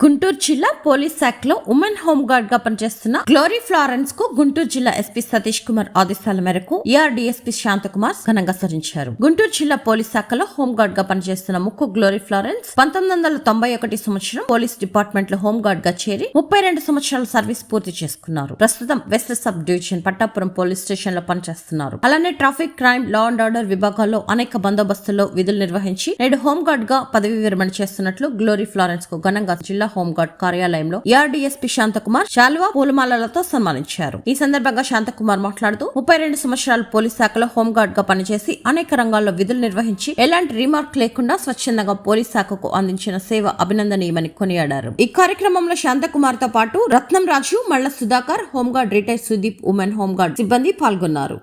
గుంటూరు జిల్లా పోలీస్ శాఖలో women home గార్డ్గా పనిచేస్తున్న గ్లోరీ ఫ్లారెన్స్కు గుంటూరు జిల్లా ఎస్పీ సతీష్ కుమార్ ఆదేశాల మేరకు ఈఆర్డీఎస్పీ శాంతకుమార్ ఘనంగా సరించారు గుంటూరు జిల్లా పోలీస్ శాఖలో హోంగార్డ్గా పనిచేస్తున్న ముక్కు గ్లోరీ ఫ్లారెన్స్ పంతొమ్మిది వందల తొంభై ఒకటి సంవత్సరం పోలీస్ డిపార్ట్మెంట్లో హోంగార్డ్గా చేరి ముప్పై రెండు సంవత్సరాల సర్వీస్ పూర్తి చేసుకున్నారు. ప్రస్తుతం west sub division Pattapuram police స్టేషన్లో పనిచేస్తున్నారు. అలానే traffic crime law and order విభాగాల్లో అనేక బందోబస్తుల్లో విధులు నిర్వహించి నేడు హోంగార్డ్గా పదవి విరమణ చేస్తున్నట్లు గ్లోరీ ఫ్లారెన్స్కు ఘనంగా జిల్లా హోంగార్డ్ కార్యాలయంలో ఏఆర్డీఎస్పీ శాంతకుమార్ శాల్వా పూలమాలలతో సన్మానించారు. ఈ సందర్భంగా శాంతకుమార్ మాట్లాడుతూ ముప్పై రెండు సంవత్సరాలు పోలీస్ శాఖలో హోంగార్డ్గా పనిచేసి అనేక రంగాల్లో విధులు నిర్వహించి ఎలాంటి రిమార్క్ లేకుండా స్వచ్ఛందంగా పోలీస్ శాఖకు అందించిన సేవ అభినందనీయమని కొనియాడారు. ఈ కార్యక్రమంలో శాంతకుమార్తో పాటు Ratnam Raju Malla Sudhakar home guard retire Sudeep women home guard సిబ్బంది పాల్గొన్నారు.